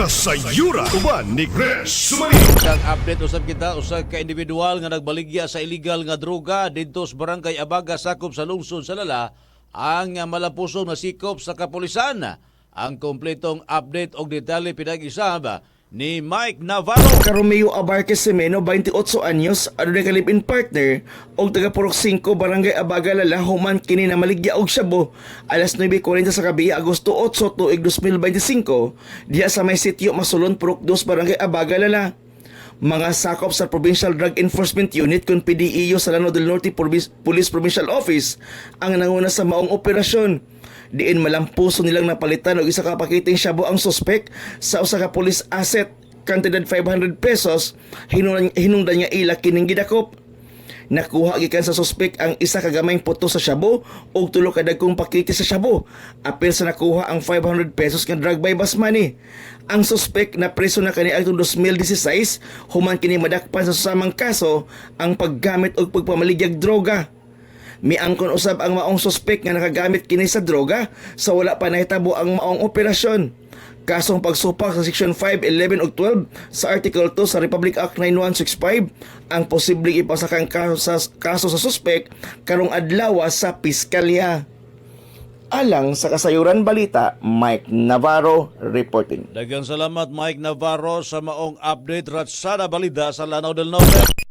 Kasayura uban ni Chris. Ang update usab kita usa ka individual nga nagbaligya sa illegal nga droga didto sa barangay Abaga sakop sa lungsod sa Lala ang malapusong nasikop sa kapulisan. Ang kompletong update og detalye pinag-isab ni Mike Navarro. Caromeo Abarque Semeno, 28 anyos, ano na kalipin partner, og taga Purok 5, Barangay Abaga Lala, human kini na maligya og Shabu, alas 9.40 sa kabi, Agosto 8, tuig 2025, diya sa may sityo Masulon, Purok 2, Barangay Abaga Lala. Mga sakop sa Provincial Drug Enforcement Unit kung PDEO sa Lano del Norte Police Provincial Office ang nanguna sa maong operasyon. Diin malampuso nilang napalitan og isa ka pakiting shabu ang suspek sa usa ka police asset kantidad 500 pesos hinungdan, hinungdan niya ila kining gidakop. Nakuha gikan sa suspek ang isa ka gamayng puto sa shabu ug tulo ka dagkong pakete sa shabu. Apil sa nakuha ang 500 pesos nga drug by bus money. Ang suspek na preso na kani atong 2016 human kini madakpan sa susamang kaso ang paggamit og pagpamaligyag droga. Miangkon usab ang maong suspek nga nakagamit kini sa droga sa wala pa nahitabo ang maong operasyon. Kasong pagsupak sa Section 5, 11 ug 12 sa Article 2 sa Republic Act 9165 ang posibleng ipasakang kaso sa, kaso sa suspek karong adlaw sa piskalya. Alang sa kasayuran balita, Mike Navarro reporting. Daghang salamat Mike Navarro sa maong update ratsada balida sa Lanao del Norte.